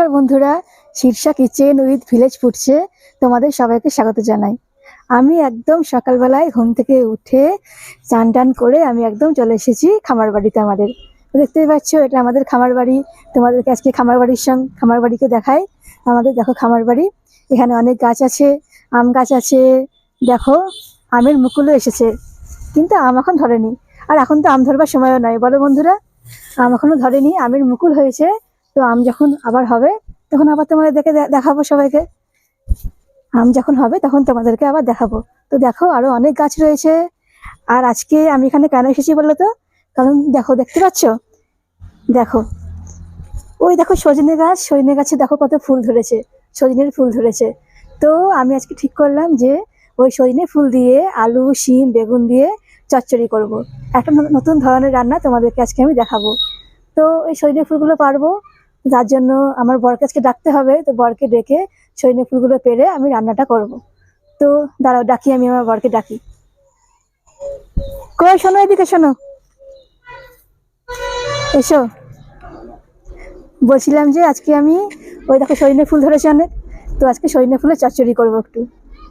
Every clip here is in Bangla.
নমস্কার বন্ধুরা শীর্ষা কিচেন উইথ ভিলেজ ফুটছে তোমাদের সবাইকে স্বাগত জানাই। আমি একদম সকালবেলায় ঘুম থেকে উঠে চান টান করে আমি একদম চলে এসেছি খামার বাড়িতে আমাদের। দেখতেই পাচ্ছ, এটা আমাদের খামার বাড়ি। তোমাদেরকে আজকে খামার বাড়ির সঙ্গে, খামার বাড়িকে দেখাই। আমাদের দেখো খামার বাড়ি। এখানে অনেক গাছ আছে, আম গাছ আছে। দেখো, আমের মুকুলও এসেছে। কিন্তু আম এখন ধরেনি। আর এখন তো আম ধরবার সময়ও নয়। বলো বন্ধুরা, আম এখনও ধরেনি, আমের মুকুল হয়েছে। তো আম যখন আবার হবে, তখন আবার তোমাদের দেখে দেখাবো সবাইকে। আম যখন হবে, তখন তোমাদেরকে আবার দেখাবো। তো দেখো, আরও অনেক গাছ রয়েছে। আর আজকে আমি এখানে কেন এসেছি বলো তো? কারণ দেখো, দেখতে পাচ্ছ? দেখো। ওই দেখো সজনে গাছ, সজনে গাছে দেখো কত ফুল ধরেছে, সজনের ফুল ধরেছে। তো আমি আজকে ঠিক করলাম যে, ওই সজনে ফুল দিয়ে আলু, শিম, বেগুন দিয়ে চচ্চড়ি করব। একটা নতুন ধরনের রান্না তোমাদেরকে আজকে আমি দেখাবো। তো এই সজনে ফুলগুলো পারব। যার জন্য আমার বরকে আজকে ডাকতে হবে তো বরকে ডেকে সজনে ফুলগুলো পেরে আমি রান্নাটা করব। তো দাঁড়াও ডাকি আমি আমার বরকে ডাকি। কই শোনো এদিকে শোনো। এসো। বলছিলাম যে আজকে আমি ওই দেখো সৈন্য ফুল ধরেছে অনেক তো আজকে সজনে ফুলের চচ্চড়ি করব একটু।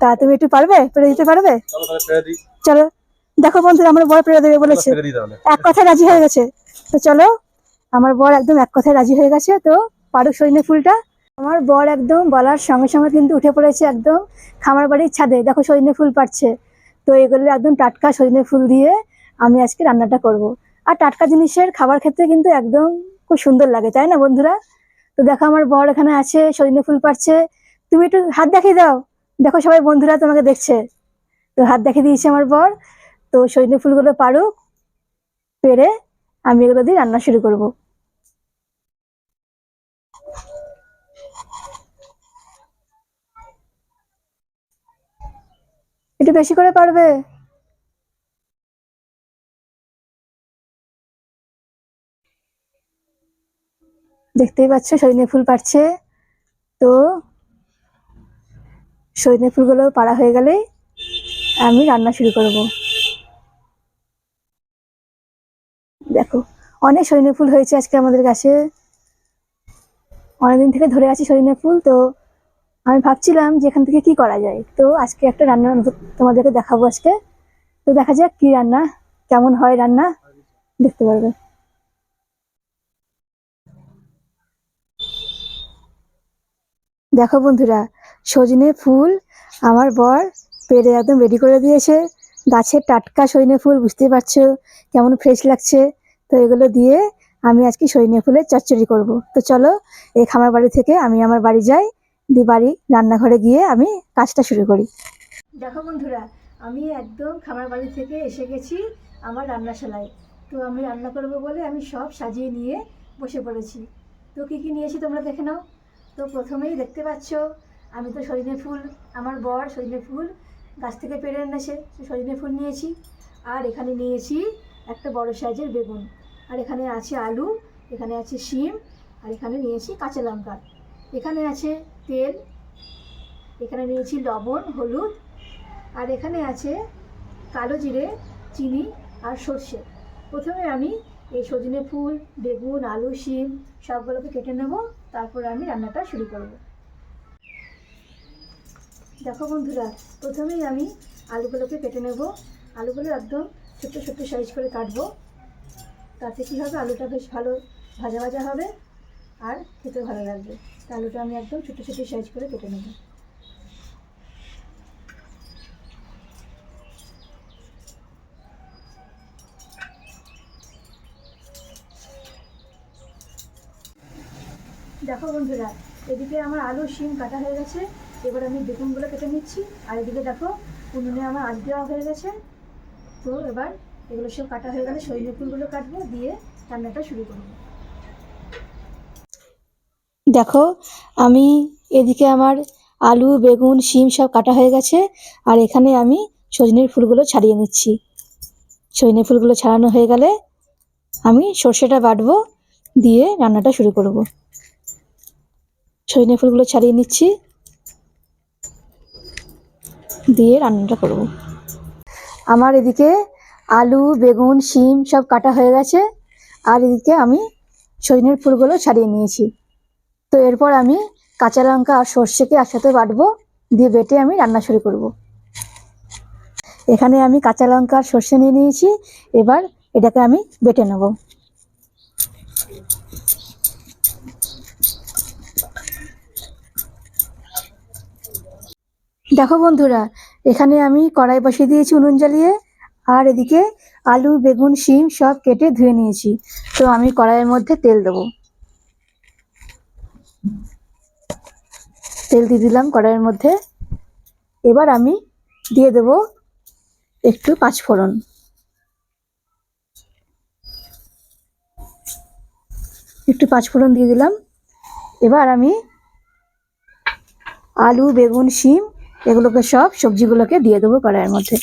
তা তুমি একটু পারবে? পেরে দিতে পারবে? চলো দেখো বন্ধুরা আমার বর পেরে দেবে বলেছে। এক কথায় রাজি হয়ে গেছে। তো চলো আমার বর একদম এক কথায় রাজি হয়ে গেছে, তো পারুক সজনে ফুলটা। আমার বর একদম বলার সঙ্গে সঙ্গে কিন্তু উঠে পড়েছে একদম খামার বাড়ির ছাদে। দেখো সজনে ফুল পাচ্ছে তো এগুলো একদম টাটকা সজনে ফুল দিয়ে আমি আজকে রান্নাটা করব। আর টাটকা জিনিসের খাবার খেতে কিন্তু একদম খুব সুন্দর লাগে, তাই না বন্ধুরা? তো দেখো আমার বর এখানে আছে সজনে ফুল পাচ্ছে তুমি একটু হাত দেখিয়ে দাও। দেখো সবাই বন্ধুরা তোমাকে দেখছে। তো হাত দেখিয়ে দিয়েছে আমার বর। তো সজনে ফুলগুলো পারুক, পেরে আমি এগুলো দিয়ে রান্না শুরু করব। একটু বেশি করে পারবে দেখতেই পাচ্ছ সজনে ফুল পাড়ছে তো সজনে ফুলগুলো পাড়া হয়ে গেলেই আমি রান্না শুরু করব। অনেক সজনে ফুল হয়েছে আজকে আমাদের গাছে। অনেকদিন থেকে ধরে আছি সজনে ফুল, তো আমি ভাবছিলাম যে এখান থেকে কি করা যায়। তো আজকে একটা রান্না তোমাদেরকে দেখাবো আজকে। তো দেখা যাক কি রান্না, কেমন হয় রান্না, দেখতে পারবে। দেখো বন্ধুরা, সজনে ফুল আমার বর পেরে একদম রেডি করে দিয়েছে। গাছের টাটকা সজনে ফুল, বুঝতেই পারছ কেমন ফ্রেশ লাগছে। তো এগুলো দিয়ে আমি আজকে সজনে ফুলের চচ্চড়ি করব। তো চলো, এই খামার বাড়ি থেকে আমি আমার বাড়ি যাই, দিয়ে বাড়ি, রান্নাঘরে গিয়ে আমি কাজটা শুরু করি। দেখো বন্ধুরা, আমি একদম খামার বাড়ি থেকে এসে গেছি আমার রান্নাশালায়। তো আমি রান্না করব বলে আমি সব সাজিয়ে নিয়ে বসে পড়েছি। তো কী কী নিয়েছি তোমরা দেখে নাও। তো প্রথমেই দেখতে পাচ্ছ, আমি তো সজনে ফুল, আমার বর সজনে ফুল গাছ থেকে পেরে এনেছে। তো সজনে ফুল নিয়েছি, আর এখানে নিয়েছি একটা বড় সাইজের বেগুন। আর এখানে আছে আলু, এখানে আছে শিম, আর এখানে নিয়েছি কাঁচা লঙ্কা। এখানে আছে তেল, এখানে নিয়েছি লবণ, হলুদ, আর এখানে আছে কালো জিরে, চিনি আর সর্ষে। প্রথমে আমি এই সজনে ফুল, বেগুন, আলু, শিম সবগুলোকে কেটে নেব, তারপরে আমি রান্নাটা শুরু করব। দেখো বন্ধুরা, প্রথমেই আমি আলুগুলোকে কেটে নেব। আলুগুলো একদম ছোট্ট ছোট্ট সাইজ করে কাটবো। তাতে কী হবে? আলুটা বেশ ভালো ভাজা ভাজা হবে আর খেতে ভালো লাগবে। তা আলুটা আমি একদম ছোটো ছোটো সাইজ করে কেটে নেব। দেখো বন্ধুরা, এদিকে আমার আলু শিম কাটা হয়ে গেছে। এবার আমি বেগুনগুলো কেটে নিচ্ছি। আর এদিকে দেখো, উনুনে আমার আজ দেওয়া হয়ে গেছে। তো এবার এগুলো সব কাটা হয়ে গেলে সজনে ফুলগুলো কাটবো, দিয়ে রান্নাটা শুরু করব। দেখো, আমি এদিকে আমার আলু, বেগুন, শিম সব কাটা হয়ে গেছে, আর এখানে আমি সজনের ফুলগুলো ছাড়িয়ে নিচ্ছি। সজনে ফুলগুলো ছাড়ানো হয়ে গেলে আমি সর্ষেটা বাটবো, দিয়ে রান্নাটা শুরু করব। সজনে ফুলগুলো ছাড়িয়ে নিচ্ছি, দিয়ে রান্নাটা করব। আমার এদিকে আলু, বেগুন, শিম সব কাটা হয়ে গেছে। আর এদিকে আমি সজনের ফুলগুলো ছাড়িয়ে নিয়েছি। তো এরপর আমি কাঁচা লঙ্কা আর সর্ষেকে একসাথে বাটবো, দিয়ে বেটে আমি রান্না শুরু করব। এখানে আমি কাঁচা লঙ্কা আর সর্ষে নিয়ে নিয়েছি, এবার এটাকে আমি বেটে নেব। দেখো বন্ধুরা, এখানে আমি কড়াই বসিয়ে দিয়েছি উনুন জ্বালিয়ে। আর এদিকে আলু, বেগুন, শিম সব কেটে ধুয়ে নিয়েছি। তো আমি কড়াইয়ের মধ্যে তেল দেবো। তেল দিয়ে দিলাম কড়াইয়ের মধ্যে। এবার আমি দিয়ে দেব একটু পাঁচফোড়ন। একটু পাঁচফোড়ন দিয়ে দিলাম। এবার আমি আলু, বেগুন, শিম এগুলোকে সব সবজিগুলোকে দিয়ে দেবো কড়াইয়ের মধ্যে।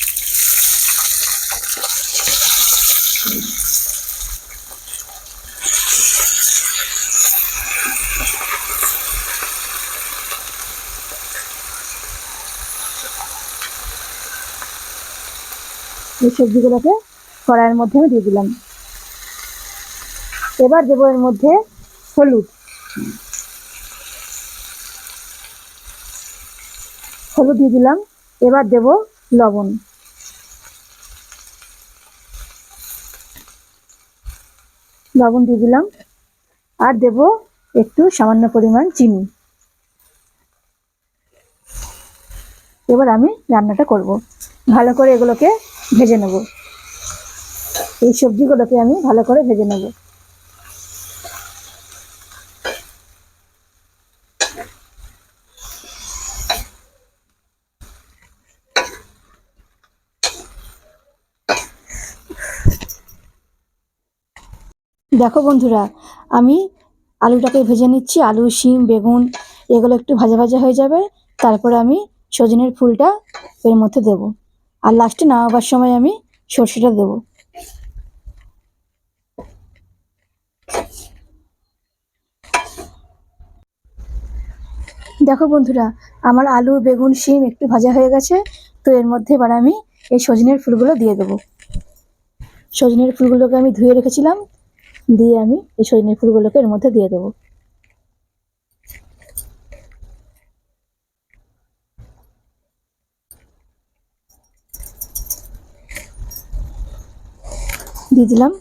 এই সবজিগুলোকে কড়াইয়ের মধ্যে আমি দিয়ে দিলাম। এবার দেবো এর মধ্যে হলুদ। হলুদ দিয়ে দিলাম। এবার দেব লবণ। লবণ দিয়ে দিলাম। আর দেব একটু সামান্য পরিমাণ চিনি। এবার আমি রান্নাটা করব। ভালো করে এগুলোকে ভেজে নেব। এই সবজিগুলোকে আমি ভালো করে ভেজে নেব। দেখো বন্ধুরা, আমি আলুটাকে ভেজে নিচ্ছি, আলু, শিম, বেগুন, এগুলো একটু ভাজা ভাজা হয়ে যাবে, তারপরে আমি সজনের ফুলটা এর মধ্যে দেব। আর লাস্টে নামাবার সময় আমি সর্ষেটা দেব। দেখো বন্ধুরা, আমার আলু, বেগুন, শিম একটু ভাজা হয়ে গেছে, তো এর মধ্যে এবার আমি এই সজনের ফুলগুলো দিয়ে দেবো। সজনের ফুলগুলোকে আমি ধুয়ে রেখেছিলাম, দিয়ে আমি এই সজনের ফুলগুলোকে এর মধ্যে দিয়ে দেবো। দিয়ে দিলাম।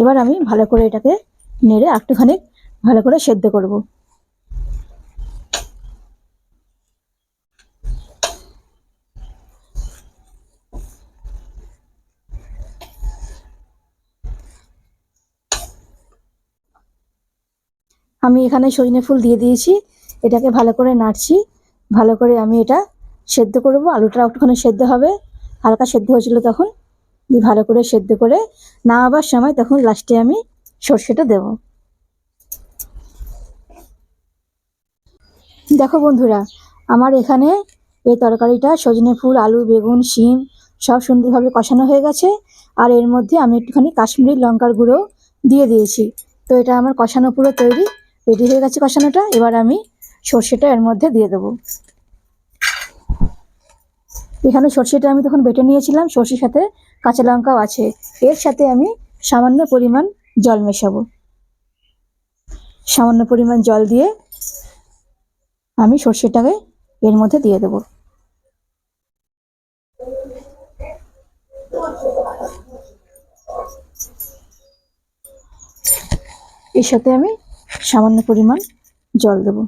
এবার আমি ভালো করে এটাকে নেড়ে একটুখানি ভালো করে সেদ্ধ করব। আমি এখানে সজনে ফুল দিয়ে দিয়েছি। এটাকে ভালো করে নাড়ছি। ভালো করে আমি এটা সেদ্ধ করব। আলুটা একটুখানি সেদ্ধ হবে। হালকা সেদ্ধ হয়েছিল তখন। দিয়ে ভালো করে সেদ্ধ করে নামাবার সময় তখন লাস্টে আমি সর্ষেটা দেব। দেখো বন্ধুরা, আমার এখানে এই তরকারিটা সজনে ফুল, আলু, বেগুন, শিম সব সুন্দরভাবে কষানো হয়ে গেছে আর এর মধ্যে আমি একটুখানি কাশ্মীরি লঙ্কার গুঁড়ো দিয়ে দিয়েছি। তো এটা আমার কষানো পুরো তৈরি রেডি হয়ে গেছে কষানোটা। এবার আমি সর্ষেটা এর মধ্যে দিয়ে দেবো। এখানে সর্ষেটা আমি তখন বেটে নিয়েছিলাম সর্ষের সাথে কাঁচা লঙ্কাও আছে। এর সাথে আমি সামান্য পরিমাণ জল মেশাবো। সামান্য পরিমাণ জল দিয়ে আমি সর্ষেটাকে এর মধ্যে দিয়ে দেবো। এর সাথে আমি সামান্য পরিমাণ জল দেবো।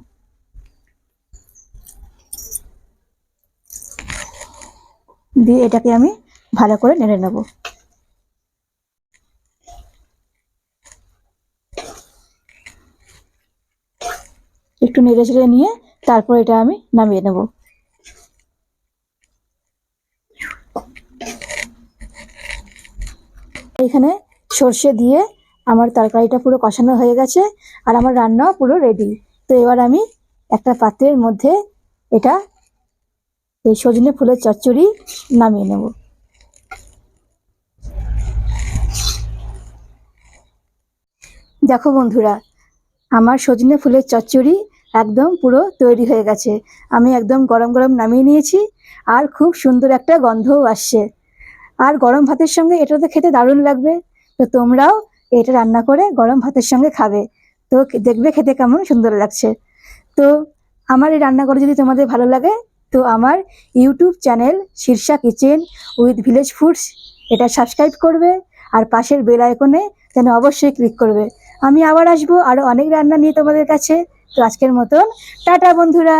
দিয়ে এটাকে আমি ভালো করে নেড়ে নেব। একটু নেড়ে চেড়ে নিয়ে তারপর এটা আমি নামিয়ে নেব। এখানে সর্ষে দিয়ে আমার তরকারিটা পুরো কষানো হয়ে গেছে আর আমার রান্নাও পুরো রেডি তো এবার আমি একটা পাত্রের মধ্যে এটা এই সজনে ফুলের চচ্চড়ি নামিয়ে নেব। দেখো বন্ধুরা, আমার সজনে ফুলের চচ্চড়ি একদম পুরো তৈরি হয়ে গেছে। আমি একদম গরম গরম নামিয়ে নিয়েছি আর খুব সুন্দর একটা গন্ধও আসছে। আর গরম ভাতের সঙ্গে এটা তো খেতে দারুণ লাগবে। তো তোমরাও এটা রান্না করে গরম ভাতের সঙ্গে খাবে। তো দেখবে খেতে কেমন সুন্দর লাগছে। তো আমার এই রান্না করে যদি তোমাদের ভালো লাগে, তো আমার YouTube channel Shirsha kitchen with village foods, এটা সাবস্ক্রাইব করবে আর পাশের বেল আইকনে যেন অবশ্যই ক্লিক করবে। আমি আবার আসব আরও অনেক রান্না নিয়ে তোমাদের কাছে। তো আজকের মতন টাটা বন্ধুরা।